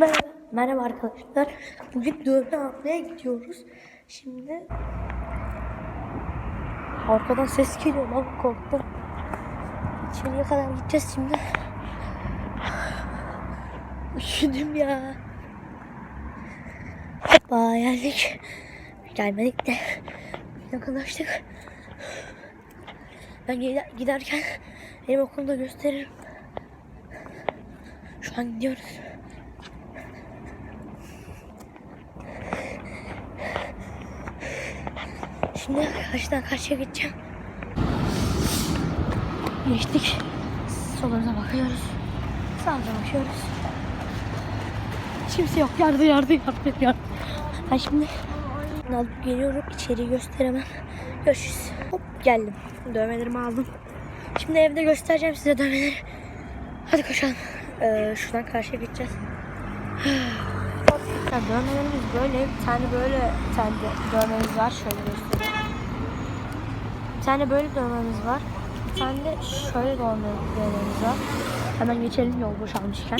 Merhaba, merhaba arkadaşlar. Bugün dövme almaya gidiyoruz. Şimdi arkadan ses geliyor lan korktum. İçeriye kadar gideceğiz şimdi. Üşüdüm ya. Hoppa geldik. Gelmedik de yakınlaştık. Ben gide- giderken benim okulda gösteririm. Şu an gidiyoruz. Şimdi karşıdan karşıya gideceğim. Geçtik. Solumuza bakıyoruz. Sağımıza bakıyoruz. Kimse yok. Yardı yardı yardı yardı. Ben şimdi alıp geliyorum. İçeriği gösteremem. Görüşürüz. Hop geldim. Dövmelerimi aldım. Şimdi evde göstereceğim size dövmeleri. Hadi koşalım. Ee, şuradan karşıya gideceğiz. Dövmelerimiz böyle. Bir tane böyle bir tane dövmemiz var. Şöyle göstereyim. Bir tane böyle dövmemiz var. Bir tane de şöyle dövme, dövmemiz var. Hemen geçelim yol boşalmışken.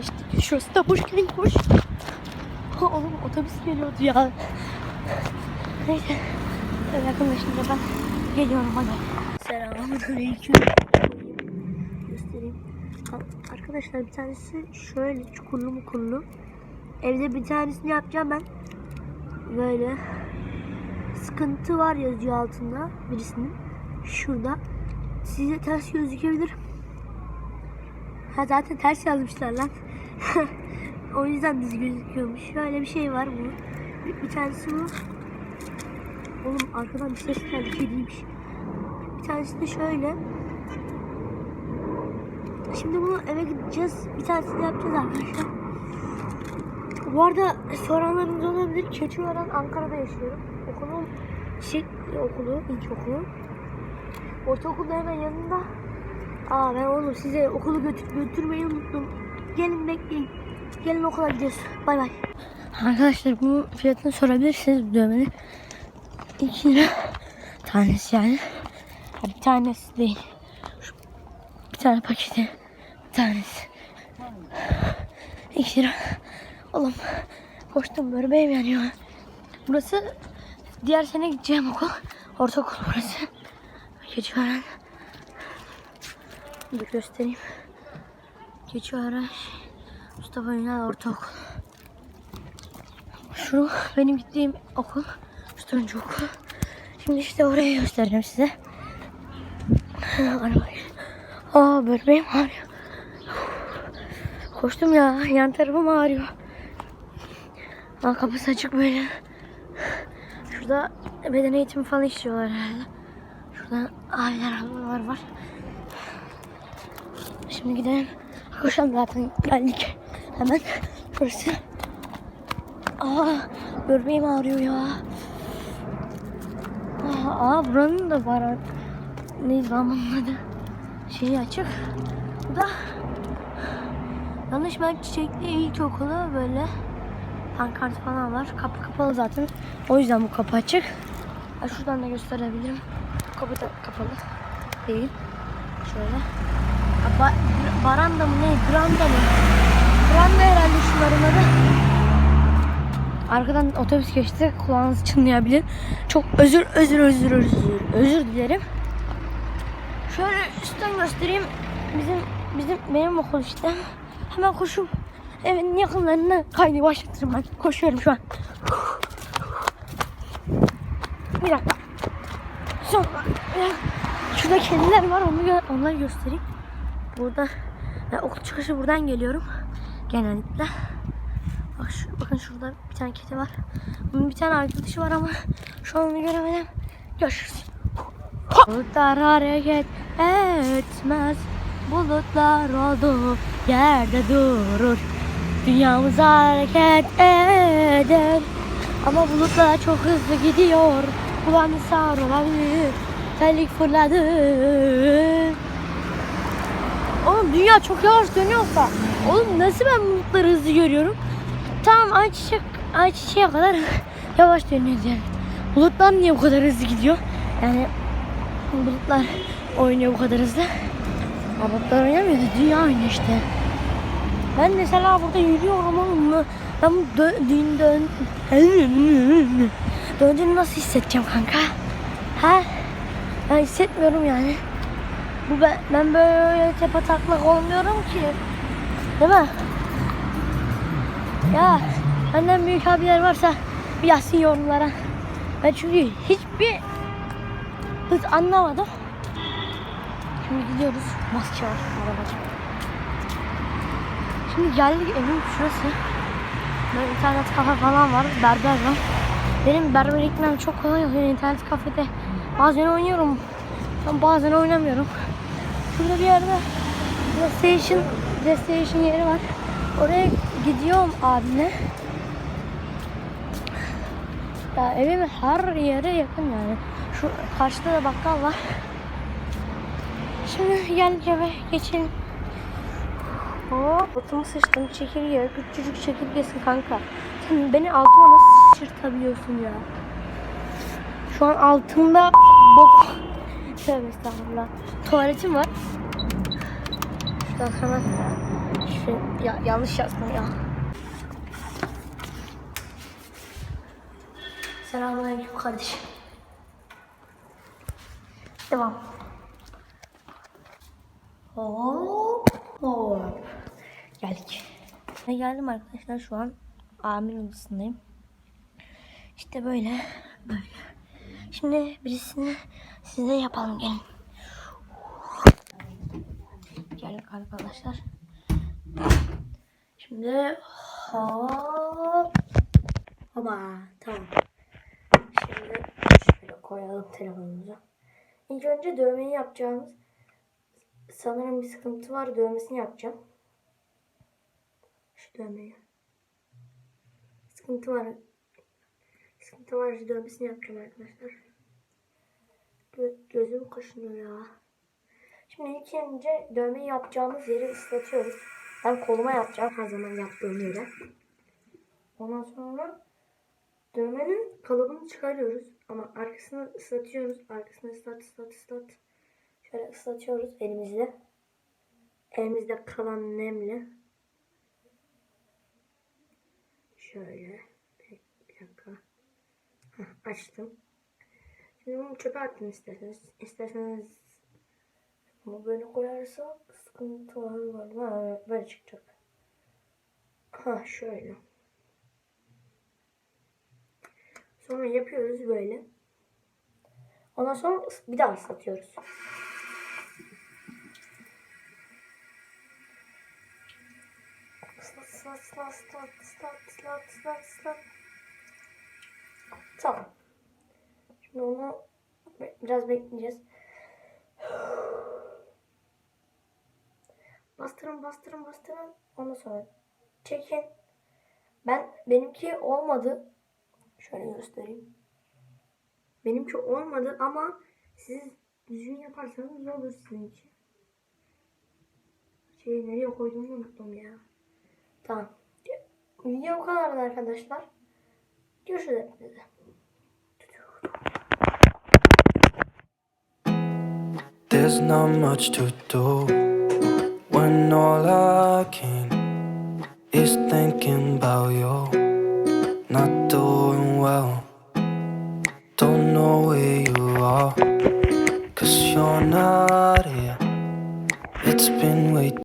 İşte şurası da boşken koş. Oğlum otobüs geliyordu ya. Neyse. Yakınlaşınca ben geliyorum hadi. Selamünaleyküm. Göstereyim. Arkadaşlar bir tanesi şöyle çukurlu mukurlu. Evde bir tanesini yapacağım ben. Böyle sıkıntı var yazıyor altında birisinin. Şurada. Size ters gözükebilir. Ha zaten ters yazmışlar lan. o yüzden düz gözüküyormuş. Şöyle bir şey var bu. Bir, bir tanesi bu. Oğlum arkadan bir ses geldi kediymiş. Bir tanesi de şöyle. Şimdi bunu eve gideceğiz. Bir tanesini yapacağız arkadaşlar. Bu arada soranlarınız olabilir. Keçiören Ankara'da yaşıyorum. Okulum şey okulu, ilkokulu. Ortaokul da hemen yanında. Aa ben oğlum size okulu götür götürmeyi unuttum. Gelin bekleyin. Gelin okula gidiyoruz. Bay bay. Arkadaşlar bunun fiyatını sorabilirsiniz bu dövmenin. 2 lira tanesi yani. Bir tanesi değil. Şu bir tane paketi. Tanesi. 2 lira. Oğlum koştum böyle benim yanıyor. Burası diğer sene gideceğim okul. Ortaokul burası. Keçiören. Bir göstereyim. Keçiören. Mustafa Ünal Ortaokul. Şu benim gittiğim okul. Şu turuncu okul. Şimdi işte orayı göstereceğim size. Arabayı. Aa böbreğim ağrıyor. Koştum ya. Yan tarafım ağrıyor. Aa kapısı açık böyle. Şurada beden eğitimi falan işliyorlar herhalde. Şurada abiler ablalar var. Şimdi gidelim. Koşalım zaten geldik. Hemen burası. Aa böbreğim ağrıyor ya. Aa, aa buranın da var. Lan bunun adı? Şeyi açık. Bu da Danışmen Çiçekli İlkokulu böyle pankart falan var. Kapı kapalı zaten. O yüzden bu kapı açık. Ha, şuradan da gösterebilirim. Kapı da kapalı değil. Şöyle. Ha, ba- baranda mı ne? Granda mı? Granda herhalde şunların adı. Arkadan otobüs geçti. Kulağınız çınlayabilir. Çok özür özür özür özür özür dilerim. Şöyle üstten göstereyim. Bizim bizim benim okul işte. Hemen koşup evin yakınlarına kaydı başlatırım ben. Koşuyorum şu an. Bir dakika. Sonra şurada kediler var onu onları göstereyim. Burada ben okul çıkışı buradan geliyorum. Genellikle. Bak şu, bakın şurada bir tane kedi var. Bunun bir tane arkadaşı var ama şu an onu göremedim. Görüşürüz. Bulutlar hareket etmez. Bulutlar olduğu yerde durur. Dünyamız hareket eder. Ama bulutlar çok hızlı gidiyor. Kulağını sağır olabilir. Terlik fırladı. Oğlum dünya çok yavaş dönüyorsa. Oğlum nasıl ben bulutları hızlı görüyorum? Tamam ayçiçek, ayçiçeğe kadar yavaş dönüyoruz yani. Bulutlar niye bu kadar hızlı gidiyor? Yani bulutlar oynuyor bu kadar hızlı. Robotlar oynamıyor da dünya oyunu işte. Ben mesela burada yürüyorum oğlum. Ben bu dö dün dön... Döndüğünü nasıl hissedeceğim kanka? Ha? Ben hissetmiyorum yani. Bu ben, ben böyle tepe taklak olmuyorum ki. Değil mi? Ya benden büyük abiler varsa bir yazsın yorumlara. Ben çünkü hiçbir hız anlamadım. Şimdi gidiyoruz. Maske var arabada. Şimdi geldik evin şurası. Böyle internet kafe falan var. Berber var. Benim berbere gitmem çok kolay oluyor internet kafede. Bazen oynuyorum. Ben bazen oynamıyorum. Şurada bir yerde PlayStation, PlayStation yeri var. Oraya gidiyorum abimle. Ya evim her yere yakın yani. Şu karşıda da bakkal var. Şimdi geldik eve geçelim. Hop, botumu sıçtım çekirge, küçücük çekirgesin kanka. Sen beni altıma nasıl sıçırtabiliyorsun ya? Şu an altımda bok. Tövbe estağfurullah. Tuvaletim var. Şuradan hemen. Şu, ya, yanlış yazdım ya. Selamünaleyküm kardeşim. Devam. Hop. Hop. Geldik. Ve geldim arkadaşlar şu an amin odasındayım. İşte böyle. Böyle. Şimdi birisini size yapalım gelin. Geldik arkadaşlar. Şimdi hop. Hoba tamam. Şimdi şöyle koyalım telefonumuzu. İlk önce dövmeyi yapacağımız sanırım bir sıkıntı var. Dövmesini yapacağım. Şu dövmeyi. Sıkıntı var. Sıkıntı var. Dövmesini yapacağım arkadaşlar. Gö gözüm kaşınıyor ya. Şimdi ilk önce dövmeyi yapacağımız yeri ıslatıyoruz. Ben koluma yapacağım her zaman yaptığım yere. Ondan sonra dövmenin kalıbını çıkarıyoruz. Ama arkasını ıslatıyoruz. Arkasını ıslat ıslat ıslat. Şöyle ıslatıyoruz elimizle. Elimizde kalan nemle. Şöyle. Bir, dakika. Heh, açtım. Şimdi bunu çöpe attım isterseniz. İsterseniz bunu böyle koyarsak sıkıntı var galiba. Böyle çıkacak. Ha şöyle. Sonra yapıyoruz böyle. Ondan sonra bir daha ıslatıyoruz. Islat, ıslat, ıslat, ıslat, ıslat, ıslat, ıslat, ıslat. Tamam. Şimdi onu biraz bekleyeceğiz. Bastırın, bastırın, bastırın. Ondan sonra çekin. Ben benimki olmadı. Şöyle göstereyim. Benimki olmadı ama siz düzgün yaparsanız olur sizin için. Şey nereye koyduğumu unuttum ya. Tamam. Video bu arkadaşlar. Görüşürüz hepinize. There's not much to do when all I can is thinking about you. Not doing well, don't know where you are, cause you're not here.